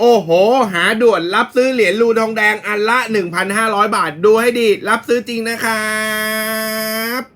โอ้โห หาด่วนรับซื้อเหรียญรูทองแดงอันละ 1,500 บาท ดูให้ดี รับซื้อจริงนะครับ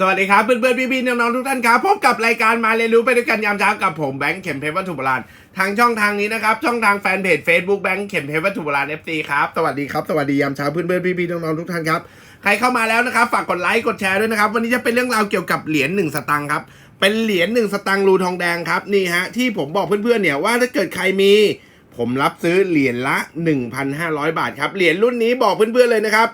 สวัสดีครับเพื่อนๆพี่ๆน้องๆทุกท่านครับพบกับรายการมาเรียนรู้ไปด้วยกันยามเช้ากับผมแบงค์เข็มเพชรวัตถุโบราณทางช่องทางนี้นะครับ ช่องทางแฟนเพจ Facebook แบงค์เข็มเพชรวัตถุโบราณ FC ครับสวัสดีครับสวัสดียามเช้าเพื่อนๆพี่ๆน้องๆทุกท่านครับใครเข้ามาแล้วนะครับฝากกดไลค์กดแชร์ด้วยนะครับ วันนี้จะเป็นเรื่องราวเกี่ยวกับเหรียญหนึ่งสตังค์ครับเป็นเหรียญหนึ่งสตังค์รูทองแดงครับนี่ฮะที่ผมบอกเพื่อนๆเนี่ยว่าถ้าเกิดใครมี ผมรับซื้อเหรียญละ 1,500 บาทครับเหรียญรุ่นนี้บอกเพื่อนๆเลยนะครับ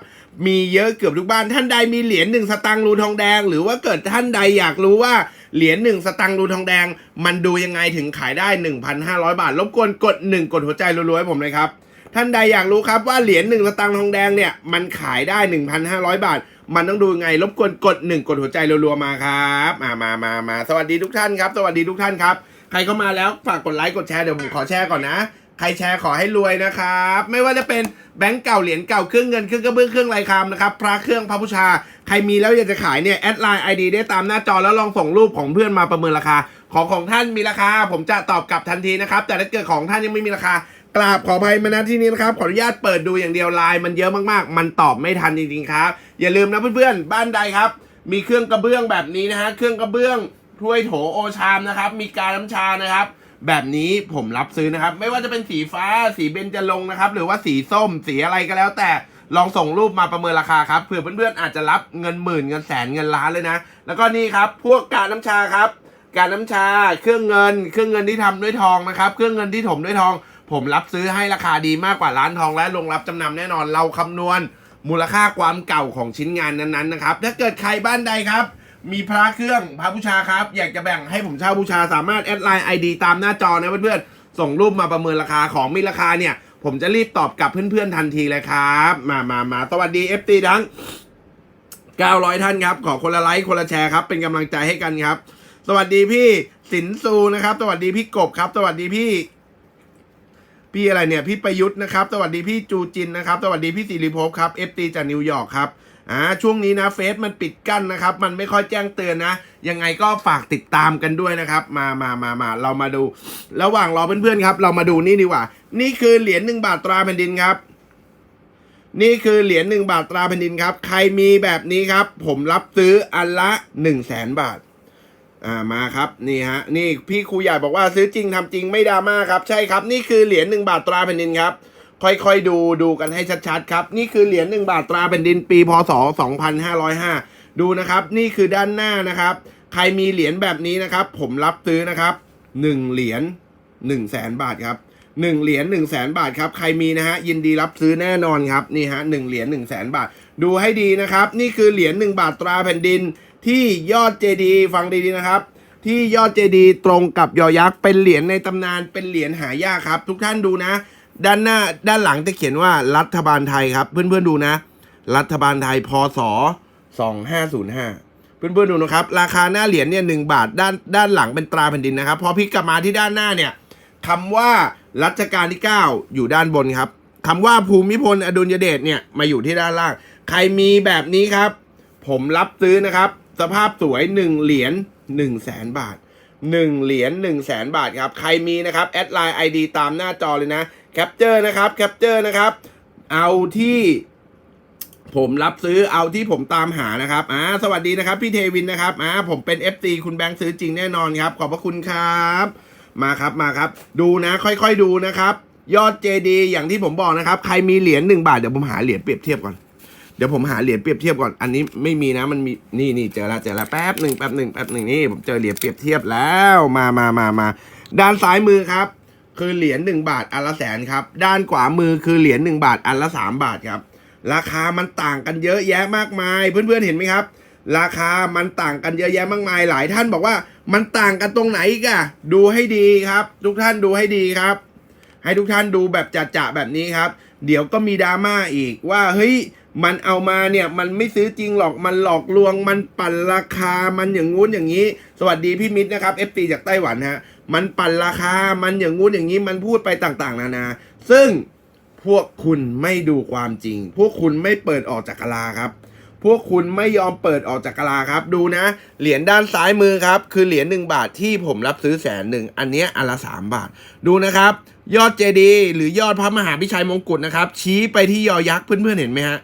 มีเยอะเกือบทุกบ้านท่านใดมีเหรียญหนึ่งสตังค์รูทองแดง หรือว่าเกิดท่านใดอยากรู้ว่าเหรียญหนึ่งสตังค์รูทองแดง มันดูยังไงถึงขายได้ 1,500 บาท รบกวนกด 1 กดหัวใจรัวๆให้ผมเลยครับ ท่านใดอยากรู้ครับว่าเหรียญหนึ่งสตังค์ทองแดงเนี่ยมันขายได้ 1,500 บาท มันต้องดูยังไง รบกวนกด 1 กดหัวใจรัวๆมาครับมามามามาสวัสดีทุกท่านครับ สวัสดีทุกท่านครับ ใครเข้ามาแล้วฝากกดไลค์กดแชร์เดี๋ยวผมขอแชร์ก่อนนะ ใครแชร์ขอให้รวยนะครับ ไม่ว่าจะเป็นแบงก์เก่าเหรียญเก่าเครื่องเงินเครื่องกระเบื้องเครื่องลายคำนะครับพระเครื่องพระบูชา ใครมีแล้วอยากจะขายเนี่ยแอดไลน์ไอดีได้ตามหน้าจอแล้วลองส่งรูปของเพื่อนมาประเมินราคา ของของท่านมีราคา ผมจะตอบกลับทันทีนะครับ แต่ถ้าเกิดของท่านยังไม่มีราคากราบขออภัยมาณที่นี้นะครับ ขออนุญาตเปิดดูอย่างเดียวไลน์มันเยอะมากๆ มันตอบไม่ทันจริงๆครับ อย่าลืมนะเพื่อนๆ บ้านใดครับ มีเครื่องกระเบื้องแบบนี้นะฮะ เครื่องกระเบื้องถ้วยโถโอชามนะครับ มีกาน้ำชานะครับ แบบนี้ผมรับซื้อนะครับ ไม่ว่าจะเป็นสีฟ้าสีเบญจรงนะครับ หรือว่าสีส้มสีอะไรก็แล้ว แต่ลองส่งรูปมาประเมินราคาครับเผื่อเพื่อนๆอาจจะรับเงินหมื่นเงินแสนเงินล้านเลยนะ แล้วก็นี่ครับ พวกกาน้ำชาครับกาน้ำชา เครื่องเงิน เครื่องเงินที่ทำด้วยทองนะครับ เครื่องเงินที่ถมด้วยทอง ผมรับซื้อให้ราคาดีมากกว่าร้านทองและโรงรับจำนำแน่นอนเราคำนวณมูลค่าความเก่าของชิ้นงานนั้นๆนะครับ ถ้าเกิดใครบ้านใดครับ มีพระเครื่องพระบูชาครับ อยากจะแบ่งให้ผมเช่าบูชาสามารถแอดไลน์ไอดีตามหน้าจอนะเพื่อนๆส่งรูปมาประเมินราคาของมีราคาเนี่ย ผมจะรีบตอบกลับเพื่อนๆทันทีเลยครับ มามามาสวัสดี FT ทั้ง 900 ท่านครับ ขอคนละไลค์คนละแชร์ครับ เป็นกำลังใจให้กันครับ สวัสดีพี่สินซูนะครับ สวัสดีพี่กบครับ สวัสดีพี่ พี่อะไรเนี่ย พี่ประยุทธ์นะครับ สวัสดีพี่จูจินนะครับ สวัสดีพี่สิริภพครับ FT จากนิวยอร์กครับ อ่าช่วงนี้นะเฟซมันปิดกั้นนะครับ มันไม่ค่อยแจ้งเตือนนะ ยังไงก็ฝากติดตามกันด้วยนะครับ มามามามาเรามาดู ระหว่างรอเพื่อนๆครับ เรามาดูนี่ดีกว่า นี่คือเหรียญหนึ่งบาทตราแผ่นดินครับ นี่คือเหรียญหนึ่งบาทตราแผ่นดินครับ ใครมีแบบนี้ครับ ผมรับซื้ออันละหนึ่งแสนบาทอ่ามาครับนี่ฮะนี่พี่ครูใหญ่บอกว่าซื้อจริงทำจริงไม่ดราม่าครับ ใช่ครับ นี่คือเหรียญหนึ่งบาทตราแผ่นดินครับ ค่อยๆดูดูกันให้ชัดๆครับ นี่คือเหรียญหนึ่งบาทตราแผ่นดินปีพศ 2505 ดูนะครับ นี่คือด้านหน้านะครับ ใครมีเหรียญแบบนี้นะครับ ผมรับซื้อนะครับหนึ่งเหรียญหนึ่งแสนบาทครับหนึ่งเหรียญหนึ่งแสนบาทครับ ใครมีนะฮะยินดีรับซื้อแน่นอนครับนี่ฮะหนึ่งเหรียญหนึ่งแสนบาท ดูให้ดีนะครับ นี่คือเหรียญหนึ่งบาทตราแผ่นดิน ที่ยอดเจดีฟังดีๆนะครับ ที่ยอดเจดีตรงกับยอยักษ์เป็นเหรียญในตำนานเป็นเหรียญหายากครับ ทุกท่านดูนะ ด้านหน้าด้านหลังจะเขียนว่ารัฐบาลไทยครับ เพื่อนๆดูนะ รัฐบาลไทยพศ2505 เพื่อนๆดูนะครับ ราคาหน้าเหรียญเนี่ยหบาทด้านด้านหลังเป็นตราแผ่นดินนะครับ พอพลิกกลับมาที่ด้านหน้าเนี่ยคำว่ารัชกาลที่ 9 อยู่ด้านบนครับคำว่าภูมิพลอดุลยเดชเนี่ยมาอยู่ที่ด้านล่าง ใครมีแบบนี้ครับ ผมรับซื้อนะครับ สภาพสวย 1 เหรียญ1แสนบาท 1 เหรียญ1แสนบาทครับ ใครมีนะครับแอดไลน์ ID ตามหน้าจอเลยนะ แคปเจอร์นะครับแคปเจอร์นะครับ เอาที่ผมรับซื้อเอาที่ผมตามหานะครับอ่าสวัสดีนะครับ พี่เทวินนะครับอ่าผมเป็น FT คุณแบงค์ซื้อจริงแน่นอนครับ ขอบพระคุณครับ มาครับมาครับ ดูนะค่อยๆดูนะครับ ยอด JD อย่างที่ผมบอกนะครับ ใครมีเหรียญหนึ่งบาทเดี๋ยวผมหาเหรียญเปรียบเทียบก่อนเดี๋ยวผมหาเหรียญเปรียบเทียบก่อนอันนี้ไม่มีนะมันมีนี่นี่เจอแล้วเจอแล้วแป๊บหนึ่งแป๊บหนึ่งแป๊บหนึ่งนี่ผมเจอเหรียญเปรียบเทียบแล้วมามามามาด้านซ้ายมือครับ คือเหรียญหนึ่งบาทอันละแสนครับ ด้านขวามือคือเหรียญหนึ่งบาทอันละสามบาทครับ ราคามันต่างกันเยอะแยะมากมาย เพื่อนๆเห็นไหมครับ ราคามันต่างกันเยอะแยะมากมาย หลายท่านบอกว่ามันต่างกันตรงไหนกะดูให้ดีครับ ทุกท่านดูให้ดีครับ ให้ทุกท่านดูแบบจัดๆแบบนี้ครับ เดี๋ยวก็มีดราม่าอีกว่าเฮ้ยมันเอามาเนี่ยมันไม่ซื้อจริงหรอกมันหลอกลวงมันปั่นราคามันอย่างงู้นอย่างนี้ สวัสดีพี่มิตรนะครับ FT จากไต้หวันฮะ มันปั่นราคา มันอย่างงู้นอย่างนี้ มันพูดไปต่างๆ นานา ซึ่งพวกคุณไม่ดูความจริง พวกคุณไม่เปิดออกจากกลาครับ พวกคุณไม่ยอมเปิดออกจากกลาครับ ดูนะ เหรียญด้านซ้ายมือครับ คือเหรียญหนึ่งบาทที่ผมรับซื้อแสนหนึ่ง อันเนี้ยอันละสามบาท ดูนะครับ ยอดเจดีหรือยอดพระมหาพิชัยมงกุฎนะครับ ชี้ไปที่ยอยักษ์เพื่อนๆเห็นไหมฮะ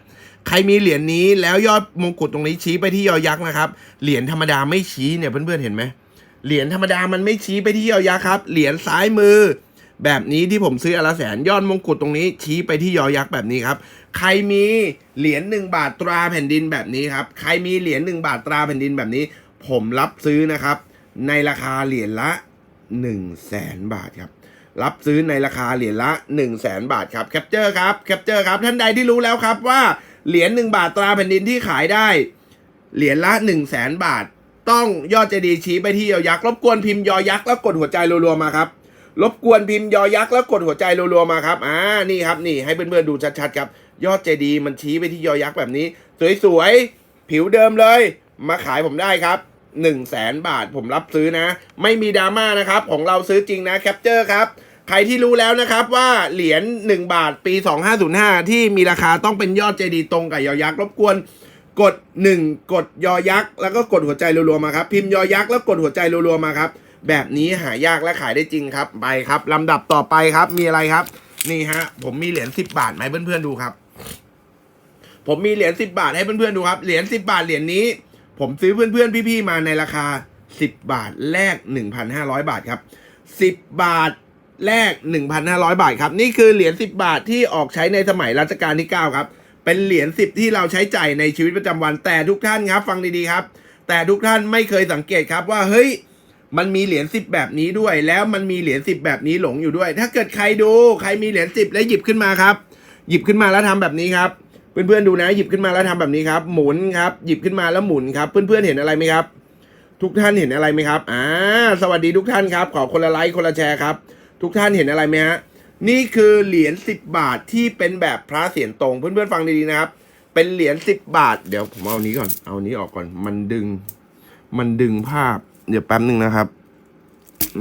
ใครมีเหรียญนี้แล้วยอดมงกุฎตรงนี้ชี้ไปที่ยอยักษ์นะครับ เหรียญธรรมดาไม่ชี้เนี่ยเพื่อนๆเห็นไหม เหรียญธรรมดามันไม่ชี้ไปที่ยอยักษ์ครับ เหรียญซ้ายมือ แบบนี้ที่ผมซื้ออละแสนยอดมงกุฎตรงนี้ ชี้ไปที่ยอยักษ์แบบนี้ครับ ใครมีเหรียญหนึ่งบาทตราแผ่นดินแบบนี้ครับ ใครมีเหรียญหนึ่งบาทตราแผ่นดินแบบนี้ ผมรับซื้อนะครับ ในราคาเหรียญละ1นึ่งแสนบาทครับรับซื้อในราคาเหรียญละ1นึ่งแสนบาทครับแคปเจอร์ครับแคปเจอร์ครับท่านใดที่รู้แล้วครับว่าเหรียญหนึ่งบาทตราแผ่นดินที่ขายได้ เหรียญละ1นึ่งแสนบาท ต้องยอดเจดีย์ชี้ไปที่ยอยักษ์รบกวนพิมพ์ยอยักษ์แล้วกดหัวใจรัวๆมาครับรบกวนพิมพ์ยอยักษ์แล้วกดหัวใจรัวๆมาครับอ่านี่ครับนี่ให้เพื่อนๆดูชัดๆครับยอดเจดีย์มันชี้ไปที่ยอยักษ์แบบนี้ สวยๆผิวเดิมเลย มาขายผมได้ครับ1นึ่งแสนบาทผมรับซื้อนะ ไม่มีดราม่านะครับ ของเราซื้อจริงนะแคปเจอร์ครับใครที่รู้แล้วนะครับว่าเหรียญ1บาทปี 2505 ที่มีราคาต้องเป็นยอดเจดีย์ตรงกับยอยักษ์รบกวน กด 1 กดยอยักษ์แล้วก็กดหัวใจรัวๆมาครับ พิมพ์ยอยักษ์แล้วกดหัวใจรัวๆมาครับ แบบนี้หายากและขายได้จริงครับไปครับลำดับต่อไปครับมีอะไรครับ นี่ฮะผมมีเหรียญ10 บาทไหมเพื่อนๆดูครับ ผมมีเหรียญ10 บาทให้เพื่อนๆดูครับเหรียญ10 บาทเหรียญนี้ ผมซื้อเพื่อนๆพี่ๆมาในราคา 10 บาทแลก1,500 บาทครับ 10 บาทแลก1,500 บาทครับ นี่คือเหรียญ10 บาทที่ออกใช้ในสมัยรัชกาลที่ 9 ครับ เป็นเหรียญ10ที่เราใช้จ่ายในชีวิตประจำวัน แต่ทุกท่านครับ ฟังดีๆครับ แต่ทุกท่านไม่เคยสังเกตครับว่าเฮ้ยมันมีเหรียญสิบแบบนี้ด้วย แล้วมันมีเหรียญสิบแบบนี้หลงอยู่ด้วย ถ้าเกิดใครดูใครมีเหรียญสิบแล้วหยิบขึ้นมาครับ หยิบขึ้นมาแล้วทำแบบนี้ครับ เพื่อนๆดูนะ หยิบขึ้นมาแล้วทำแบบนี้ครับ หมุนครับ หยิบขึ้นมาแล้วหมุนครับ เพื่อนๆเห็นอะไรไหมครับ ทุกท่านเห็นอะไรไหมครับ อ่า สวัสดีทุกท่านครับ ขอคนละไลค์คนละแชร์ครับ ทุกท่านเห็นอะไรไหมฮะ นี่คือเหรียญสิบบาทที่เป็นแบบพระเสียรตรงเพื่อนๆฟังดีๆนะครับ เป็นเหรียญสิบบาท เดี๋ยวผมเอาอันนี้ก่อน เอาอันนี้ออกก่อน มันดึง มันดึงภาพ เดี๋ยวแป๊บหนึ่งนะครับ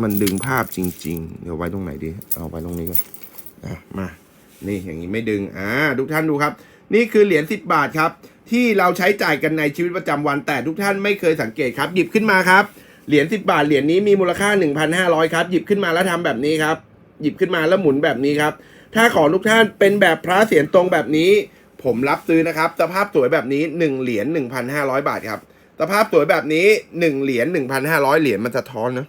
มันดึงภาพจริง ๆ เดี๋ยวไว้ตรงไหนดี เอาไว้ตรงนี้ก่อนอะมา นี่อย่างนี้ไม่ดึง อ่า ทุกท่านดูครับ นี่คือเหรียญสิบบาทครับ ที่เราใช้จ่ายกันในชีวิตประจำวัน แต่ทุกท่านไม่เคยสังเกตครับ หยิบขึ้นมาครับ เหรียญสิบบาท เหรียญนี้มีมูลค่า1,500ครับ หยิบขึ้นมาแล้วทำแบบนี้ครับ หยิบขึ้นมาแล้วหมุนแบบนี้ครับ ถ้าของทุกท่านเป็นแบบพระเสียรตรงแบบนี้ ผมรับซื้อนะครับ สภาพสวยแบบนี้ 1 เหรียญ1,500 บาทครับ สภาพสวยแบบนี้ 1 เหรียญ1,500 เหรียญมันจะท้อนนะ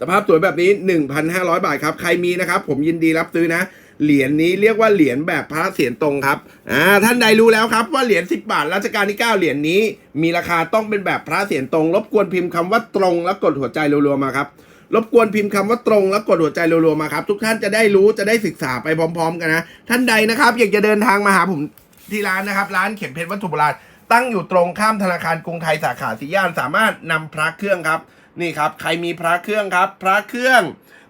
สภาพสวยแบบนี้ 1,500 บาทครับ ใครมีนะครับ ผมยินดีรับซื้อนะ เหรียญนี้เรียกว่าเหรียญแบบพระเสียรตรงครับ อ่า ท่านใดรู้แล้วครับว่าเหรียญ10 บาทรัชกาลที่9เหรียญนี้ มีราคาต้องเป็นแบบพระเสียรตรง รบกวนพิมพ์คำว่าตรงแล้วกดหัวใจรัวๆมาครับ รบกวนพิมพ์คำว่าตรงแล้วกดหัวใจรัวๆมาครับ ทุกท่านจะได้รู้จะได้ศึกษาไปพร้อม ๆ กันนะ ท่านใดนะครับ อยากจะเดินทางมาหาผมที่ร้านนะครับร้านเข็มเพชรวัตถุโบราณตั้งอยู่ตรงข้ามธนาคารกรุงไทยสาขาสีย่านสามารถนำพระเครื่องครับนี่ครับ ใครมีพระเครื่องครับ พระเครื่อง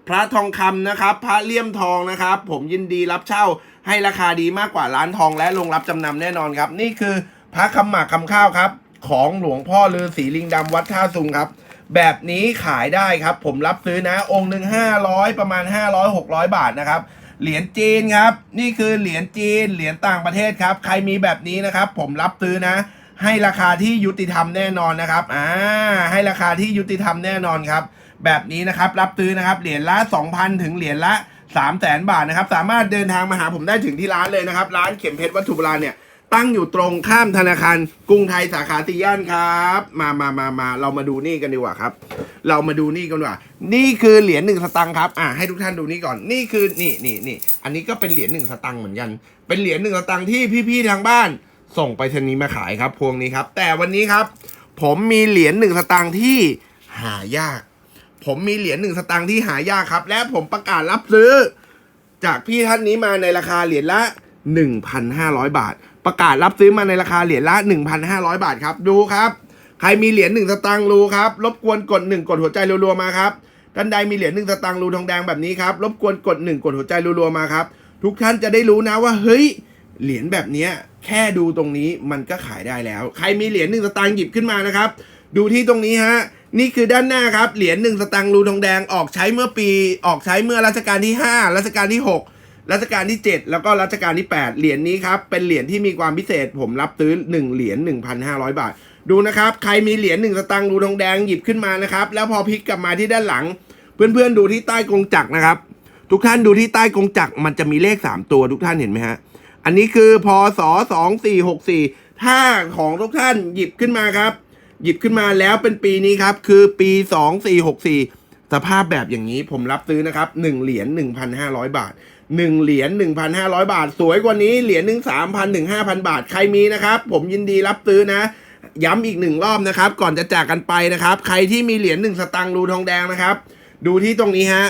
พระทองคำนะครับ พระเลี่ยมทองนะครับ ผมยินดีรับเช่าให้ราคาดีมากกว่าร้านทองและโรงรับจำนำแน่นอนครับ นี่คือพระคำหมากคำข้าวครับ ของหลวงพ่อฤาษีลิงดำวัดท่าซุงครับ แบบนี้ขายได้ครับ ผมรับซื้อนะ องค์หนึ่งห้าร้อยประมาณห้าร้อยหกร้อยบาทนะครับ เหรียญจีนครับ นี่คือเหรียญจีน เหรียญต่างประเทศครับ ใครมีแบบนี้นะครับ ผมรับซื้อนะ ให้ราคาที่ยุติธรรมแน่นอนนะครับ อ่า ให้ราคาที่ยุติธรรมแน่นอนครับ แบบนี้นะครับ รับซื้อนะครับ เหรียญละ 2,000 ถึงเหรียญละ3 0 0แสนบาทนะครับ สามารถเดินทางมาหาผมได้ถึงที่ร้านเลยนะครับ ร้านเข็มเพชรวัตถุโบราณเนี่ย ตั้งอยู่ตรงข้ามธนาคารกรุงไทยสาขาตีย่านครับ มามามามาเรามาดูนี่กันดีกว่าครับ เรามาดูนี่กันดีกว่า นี่คือเหรียญหนึ่งสตังค์ครับ อ่าให้ทุกท่านดูนี่ก่อน นี่คือนี่นี่นี่ อันนี้ก็เป็นเหรียญหนึ่งสตังค์เหมือนกัน เป็นเหรียญหนึ่งสตังค์ที่พี่ๆทางบ้าน ส่งไปชนีมาขายครับ พวงนี้ครับ แต่วันนี้ครับ ผมมีเหรียญหนึ่งสตางค์ที่หายาก ผมมีเหรียญหนึ่งสตางค์ที่หายากครับ และผมประกาศรับซื้อ จากพี่ท่านนี้มาในราคาเหรียญละ 1,500 บาท ประกาศรับซื้อมาในราคาเหรียญละ 1,500 บาทครับ ดูครับ ใครมีเหรียญหนึ่งสตางค์รูครับ รบกวนกดหนึ่งกดหัวใจรัวๆมาครับ ท่านใดมีเหรียญหนึ่งสตางค์รูทองแดงแบบนี้ครับ รบกวนกดหนึ่งกดหัวใจรัวๆมาครับ ทุกท่านจะได้รู้นะว่า เฮ้ย เหรียญแบบนี้แค่ดูตรงนี้มันก็ขายได้แล้ว ใครมีเหรียญหนึ่งสตางค์หยิบขึ้นมานะครับ ดูที่ตรงนี้ฮะ นี่คือด้านหน้าครับ เหรียญหนึ่งสตางค์รูทองแดงออกใช้เมื่อปี ออกใช้เมื่อรัชกาลที่ 5 รัชกาลที่ 6 รัชกาลที่ 7 แล้วก็รัชกาลที่ 8 เหรียญนี้ครับ เป็นเหรียญที่มีความพิเศษ ผมรับซื้อ 1 เหรียญ1,500 บาท ดูนะครับ ใครมีเหรียญหนึ่งสตางค์รูทองแดงหยิบขึ้นมานะครับ แล้วพอพลิกกลับมาที่ด้านหลัง เพื่อนๆดูที่ใต้กรงจักรนะครับ ทุกท่านดูที่ใต้กรงจักรมันจะมีเลข 3 ตัวทุกท่านเห็นไหมฮะ อันนี้คือพศ2464 ถ้าของทุกท่านหยิบขึ้นมาครับ หยิบขึ้นมาแล้วเป็นปีนี้ครับ คือปี 2464 สภาพแบบอย่างนี้ผมรับซื้อนะครับ1เหรียญ1,500 บาท 1เหรียญ1,500บาท สวยกว่านี้เหรียญหนึ่ง3,000ถึง5,000บาทใครมีนะครับ ผมยินดีรับซื้อนะ ย้ำอีกหนึ่งรอบนะครับ ก่อนจะจากกันไปนะครับ ใครที่มีเหรียญหนึ่งสตางค์รูทองแดงนะครับ ดูที่ตรงนี้ฮะ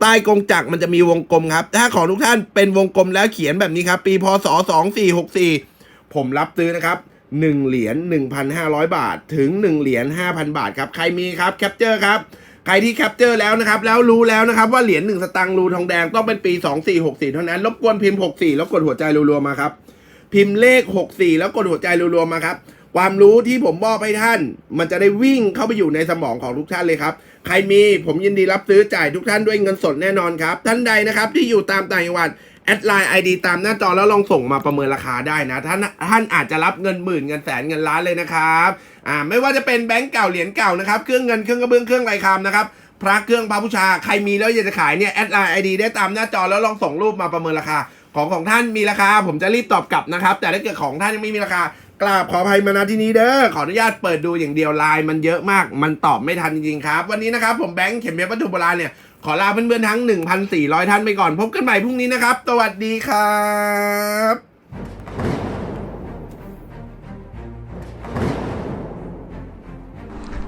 ใต้กรงจักรมันจะมีวงกลมครับ ถ้าของทุกท่านเป็นวงกลมแล้วเขียนแบบนี้ครับ ปีพศ2464ผมรับซื้อนะครับ1เหรียญ1,500บาท ถึง1เหรียญ5,000บาทครับ ใครมีครับแคปเจอร์ครับ รที่แคปเจอร์แล้วนะครับ แล้วรู้แล้วนะครับ ว่าเหรียญ1สตางค์รูทองแดงต้องเป็นปี 2464 เท่านั้น รบกวนพิมพ์ 64 แล้วกดหัวใจรัวๆมาครับ พิมพ์เลข 64 แล้วกดหัวใจรัวๆมาครับ ความรู้ที่ผมมอบให้ท่าน มันจะได้วิ่งเข้าไปอยู่ในสมองของทุกท่านเลยครับ ใครมีผมยินดีรับซื้อจ่ายทุกท่านด้วยเงินสดแน่นอนครับ ท่านใดนะครับที่อยู่ตามต่างจังหวัด แอดไลน์ไอดีตามหน้าจอแล้วลองส่งมาประเมินราคาได้นะท่านท่านอาจจะรับเงินหมื่นเงินแสนเงินล้านเลยนะครับอ่าไม่ว่าจะเป็นแบงก์เก่าเหรียญเก่านะครับเครื่องเงินเครื่องกระเบื้องเครื่องไรคามนะครับพระเครื่องพระผู้ชาใครมีแล้วอยากจะขายเนี่ยแอดไลน์ไอดีได้ตามหน้าจอแล้วลองส่งรูปมาประเมินราคา ของของท่านมีราคา ผมจะรีบตอบกลับนะครับ แต่ถ้าเกิดของท่านยังไม่มีราคากราบขออภัยมาณที่นี้เด้อขออนุญาตเปิดดูอย่างเดียวไลน์มันเยอะมาก มันตอบไม่ทันจริงๆครับ วันนี้นะครับผมแบงค์เข็มเพชรวัตถุโบราณเนี่ย ขอลาเพื่อนๆทั้ง 1,400 ท่านไปก่อน พบกันใหม่พรุ่งนี้นะครับ สวัสดีครับ